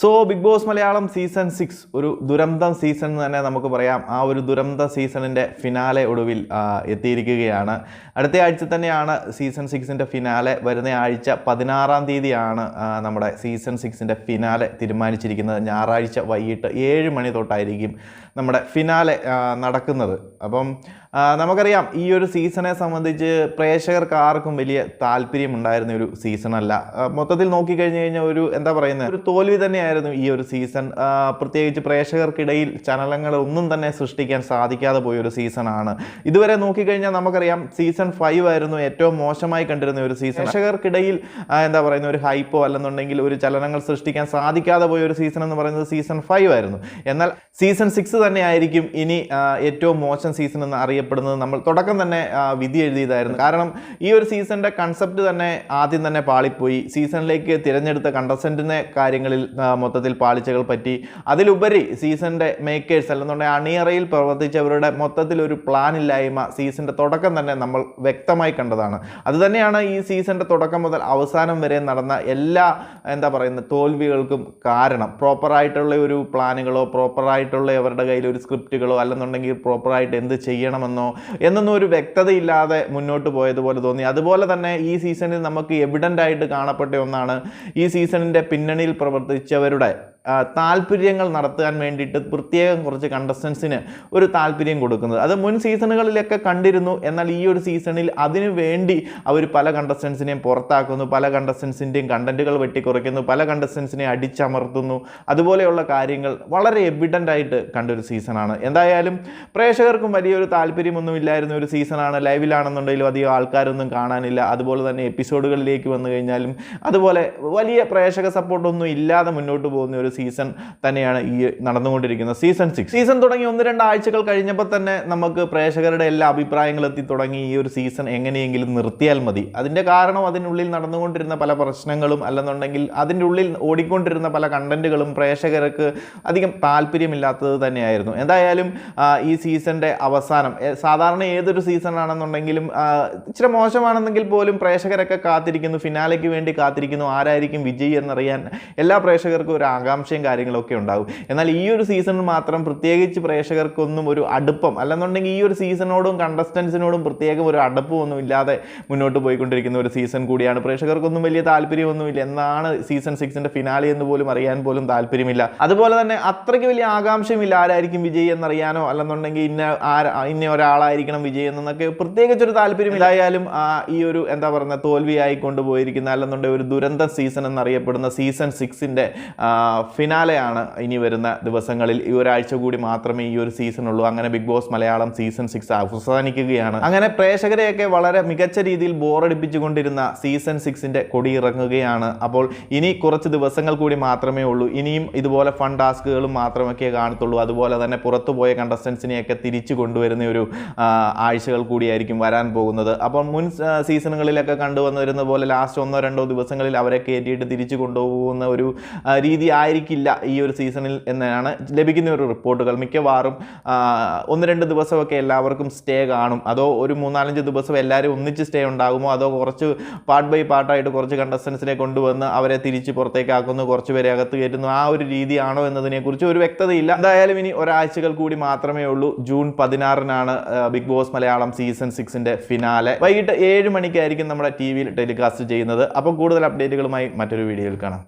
So Bigg Boss Malayalam season six ഒരു ദുരന്തം season എന്ന് തന്നെ നമുക്ക് പറയാം. ആ ഒരു ദുരന്ത സീസണിന്റെ ഫിനാലെ ഒടുവിൽ എത്തിയിരിക്കുകയാണ്. അടുത്ത ആഴ്ച തന്നെയാണ് സീസൺ സിക്സിന്റെ ഫിനാലെ വരുന്ന ആഴ്ച പതിനാറാം തീയതിയാണ് നമ്മുടെ സീസൺ സിക്സിന്റെ ഫിനാലെ തീരുമാനിച്ചിരിക്കുന്നത്. ഞായറാഴ്ച വൈകിട്ട് ഏഴ് മണി തൊട്ടായിരിക്കും നമ്മുടെ ഫിനാലെ നടക്കുന്നത്. അപ്പം നമുക്കറിയാം ഈ ഒരു സീസണെ സംബന്ധിച്ച് പ്രേക്ഷകർക്ക് ആർക്കും വലിയ താല്പര്യമുണ്ടായിരുന്ന ഒരു സീസണല്ല. മൊത്തത്തിൽ നോക്കിക്കഴിഞ്ഞ് കഴിഞ്ഞാൽ ഒരു എന്താ പറയുന്നത് ഒരു തോൽവി തന്നെയായിരുന്നു ഈ ഒരു സീസൺ. പ്രത്യേകിച്ച് പ്രേക്ഷകർക്കിടയിൽ ചലനങ്ങളൊന്നും തന്നെ സൃഷ്ടിക്കാൻ സാധിക്കാതെ പോയ ഒരു സീസണാണ്. ഇതുവരെ നോക്കിക്കഴിഞ്ഞാൽ നമുക്കറിയാം സീസൺ ഫൈവ് ആയിരുന്നു ഏറ്റവും മോശമായി കണ്ടിരുന്ന ഒരു സീസൺ. പ്രേക്ഷകർക്കിടയിൽ എന്താ പറയുന്ന ഒരു ഹൈപ്പോ അല്ലെന്നുണ്ടെങ്കിൽ ഒരു ചലനങ്ങൾ സൃഷ്ടിക്കാൻ സാധിക്കാതെ പോയ ഒരു സീസൺ എന്ന് പറയുന്നത് സീസൺ ഫൈവ് ആയിരുന്നു. എന്നാൽ സീസൺ സിക്സ് തന്നെയായിരിക്കും ഇനി ഏറ്റവും മോശം സീസൺ എന്ന് അറിയപ്പെടുന്നത് നമ്മൾ തുടക്കം തന്നെ വിധി എഴുതിയതായിരുന്നു. കാരണം ഈ ഒരു സീസണിന്റെ കൺസെപ്റ്റ് തന്നെ ആദ്യം തന്നെ പാളിപ്പോയി. സീസണിലേക്ക് തിരഞ്ഞെടുത്ത കണ്ടസ്റ്റന്റിനെ കാര്യങ്ങളിൽ മൊത്തത്തിൽ പാളിച്ചകൾ പറ്റി. അതിലുപരി സീസണിന്റെ മേക്കേഴ്സ് അല്ലെന്നുണ്ടെങ്കിൽ അണിയറയിൽ പ്രവർത്തിച്ചവരുടെ മൊത്തത്തിൽ ഒരു പ്ലാൻ ഇല്ലായ്മ സീസണിന്റെ തുടക്കം തന്നെ നമ്മൾ വ്യക്തമായി കണ്ടതാണ്. അതുതന്നെയാണ് ഈ സീസണിന്റെ തുടക്കം മുതൽ അവസാനം വരെ നടന്ന എല്ലാ എന്താ പറയുന്ന തോൽവികൾക്കും കാരണം. പ്രോപ്പറായിട്ടുള്ള ഒരു പ്ലാനുകളോ പ്രോപ്പറായിട്ടുള്ള അവരുടെ കയ്യിൽ ഒരു സ്ക്രിപ്റ്റുകളോ അല്ലെന്നുണ്ടെങ്കിൽ പ്രോപ്പറായിട്ട് എന്ത് ചെയ്യണമെന്നോ എന്നൊന്നും ഒരു വ്യക്തതയില്ലാതെ മുന്നോട്ട് പോയതുപോലെ തോന്നി. അതുപോലെ തന്നെ ഈ സീസണിൽ നമുക്ക് എവിഡന്റ് ആയിട്ട് കാണപ്പെട്ട ഒന്നാണ് ഈ സീസണിന്റെ പിന്നണിയിൽ പ്രവർത്തിച്ചവരുടെ താല്പര്യങ്ങൾ നടത്താൻ വേണ്ടിയിട്ട് പ്രത്യേകം കുറച്ച് കണ്ടസ്റ്റൻസിന് ഒരു താല്പര്യം കൊടുക്കുന്നത്. അത് മുൻ സീസണുകളിലൊക്കെ കണ്ടിരുന്നു. എന്നാൽ ഈ ഒരു സീസണിൽ അതിനു വേണ്ടി അവർ പല കണ്ടസ്റ്റൻസിനെയും പുറത്താക്കുന്നു. പല കണ്ടസ്റ്റൻസിന്റെയും കണ്ടന്റുകൾ വെട്ടിക്കുറയ്ക്കുന്നു. പല കണ്ടസ്റ്റൻസിനെ അടിച്ചമർത്തുന്നു. അതുപോലെയുള്ള കാര്യങ്ങൾ വളരെ എവിഡന്റ് ആയിട്ട് കണ്ടൊരു സീസണാണ്. എന്തായാലും പ്രേക്ഷകർക്കും വലിയൊരു താല്പര്യമൊന്നും ഇല്ലായിരുന്ന ഒരു സീസണാണ്. ലൈവിലാണെന്നുണ്ടെങ്കിലും അധികം ആൾക്കാരൊന്നും കാണാനില്ല. അതുപോലെ തന്നെ എപ്പിസോഡുകളിലേക്ക് വന്നു കഴിഞ്ഞാലും അതുപോലെ വലിയ പ്രേക്ഷക സപ്പോർട്ടൊന്നും ഇല്ലാതെ മുന്നോട്ട് പോകുന്ന ഒരു സീസൺ തന്നെയാണ് ഈ നടന്നുകൊണ്ടിരിക്കുന്ന സീസൺ സിക്സ് സീസൺ തുടങ്ങി ഒന്ന് രണ്ട് ആഴ്ചകൾ കഴിഞ്ഞപ്പോൾ തന്നെ നമുക്ക് പ്രേക്ഷകരുടെ എല്ലാ അഭിപ്രായങ്ങളും എത്തി തുടങ്ങി ഈ ഒരു സീസൺ എങ്ങനെയെങ്കിലും നിർത്തിയാൽ മതി. അതിന്റെ കാരണം അതിനുള്ളിൽ നടന്നുകൊണ്ടിരുന്ന പല പ്രശ്നങ്ങളും അല്ലെന്നുണ്ടെങ്കിൽ അതിന്റെ ഉള്ളിൽ ഓടിക്കൊണ്ടിരുന്ന പല കണ്ടന്റുകളും പ്രേക്ഷകർക്ക് അധികം താല്പര്യമില്ലാത്തത് തന്നെയായിരുന്നു. എന്തായാലും ഈ സീസണിന്റെ അവസാനം സാധാരണ ഏതൊരു സീസൺ ആണെന്നുണ്ടെങ്കിലും ഇച്ചിരി മോശമാണെന്നെങ്കിൽ പോലും പ്രേക്ഷകരൊക്കെ കാത്തിരിക്കുന്നു ഫിനാലയ്ക്ക് വേണ്ടി കാത്തിരിക്കുന്നു ആരായിരിക്കും വിജയി എന്നറിയാൻ എല്ലാ പ്രേക്ഷകർക്കും ഒരു ആകാംക്ഷയും കാര്യങ്ങളൊക്കെ ഉണ്ടാകും. എന്നാൽ ഈ ഒരു സീസണിൽ മാത്രം പ്രത്യേകിച്ച് പ്രേക്ഷകർക്കൊന്നും ഒരു അടുപ്പം അല്ലെന്നുണ്ടെങ്കിൽ ഈ ഒരു സീസണോടും കണ്ടസ്റ്റൻസിനോടും പ്രത്യേകം ഒരു അടുപ്പം ഒന്നും ഇല്ലാതെ മുന്നോട്ട് പോയിക്കൊണ്ടിരിക്കുന്ന ഒരു സീസൺ കൂടിയാണ്. പ്രേക്ഷകർക്കൊന്നും വലിയ താല്പര്യമൊന്നുമില്ല. എന്നാണ് സീസൺ സിക്സിന്റെ ഫിനാലി എന്ന് പോലും അറിയാൻ പോലും താല്പര്യമില്ല. അതുപോലെ തന്നെ അത്രയ്ക്ക് വലിയ ആകാംക്ഷയുമില്ല ആരായിരിക്കും വിജയി എന്നറിയാനോ? അല്ലെന്നുണ്ടെങ്കിൽ ഇന്ന ആര ഇന്ന ഒരാളായിരിക്കണം വിജയി എന്നൊക്കെ പ്രത്യേകിച്ച് ഒരു താല്പര്യം ആ, ഈ ഒരു എന്താ പറയുക തോൽവിയായി കൊണ്ടുപോയിരിക്കുന്ന അല്ലെന്നുണ്ടെങ്കിൽ ഒരു ദുരന്ത സീസൺ എന്നറിയപ്പെടുന്ന സീസൺ സിക്സിന്റെ ഫിനാലെയാണ് ഇനി വരുന്ന ദിവസങ്ങളിൽ ഈ ഒരാഴ്ച കൂടി മാത്രമേ ഈ ഒരു സീസൺ ഉള്ളൂ അങ്ങനെ Bigg Boss Malayalam season six അവസാനിക്കുകയാണ്. അങ്ങനെ പ്രേക്ഷകരെയൊക്കെ വളരെ മികച്ച രീതിയിൽ ബോറടിപ്പിച്ചുകൊണ്ടിരുന്ന സീസൺ സിക്സിന്റെ കൊടി ഇറങ്ങുകയാണ് അപ്പോൾ ഇനി കുറച്ച് ദിവസങ്ങൾ കൂടി മാത്രമേ ഉള്ളൂ. ഇനിയും ഇതുപോലെ ഫൺ ടാസ്കുകളും മാത്രമൊക്കെ കാണത്തുള്ളൂ. അതുപോലെ തന്നെ പുറത്തു പോയ കണ്ടസ്റ്റൻസിനെയൊക്കെ തിരിച്ചു കൊണ്ടുവരുന്ന ഒരു ആഴ്ചകൾ കൂടിയായിരിക്കും വരാൻ പോകുന്നത്. അപ്പോൾ മുൻ സീസണുകളിലൊക്കെ കണ്ടുവന്നിരുന്ന പോലെ ലാസ്റ്റ് ഒന്നോ രണ്ടോ ദിവസങ്ങളിൽ അവരെ കയറ്റിയിട്ട് തിരിച്ചു കൊണ്ടുപോകുന്ന ഒരു രീതി രീതി ആയിരിക്കില്ല ഈ ഒരു സീസണിൽ എന്നാണ് ലഭിക്കുന്ന ഒരു റിപ്പോർട്ടുകൾ. മിക്കവാറും ഒന്ന് രണ്ട് ദിവസമൊക്കെ എല്ലാവർക്കും സ്റ്റേ കാണും. അതോ ഒരു മൂന്നാലഞ്ച് ദിവസം എല്ലാവരും ഒന്നിച്ച് സ്റ്റേ ഉണ്ടാകുമോ? അതോ കുറച്ച് പാർട്ട് ബൈ പാർട്ടായിട്ട് കുറച്ച് കണ്ടസ്റ്റൻസിനെ കൊണ്ടുവന്ന് അവരെ തിരിച്ച് പുറത്തേക്കാക്കുന്നു കുറച്ച് പേരെ അകത്ത് കയറ്റുന്നു. ആ ഒരു രീതിയാണോ എന്നതിനെക്കുറിച്ച് ഒരു വ്യക്തതയില്ല. എന്തായാലും ഇനി ഒരാഴ്ചകൾ കൂടി മാത്രമേ ഉള്ളൂ. ജൂൺ പതിനാറിനാണ് ബിഗ് ബോസ് മലയാളം സീസൺ സിക്സിന്റെ ഫിനാലെ വൈകിട്ട് ഏഴ് മണിക്കായിരിക്കും നമ്മുടെ ടി വിയിൽ ടെലികാസ്റ്റ് ചെയ്യുന്നത്. അപ്പോൾ കൂടുതൽ അപ്ഡേറ്റുകളുമായി മറ്റൊരു വീഡിയോയിൽ കാണാം.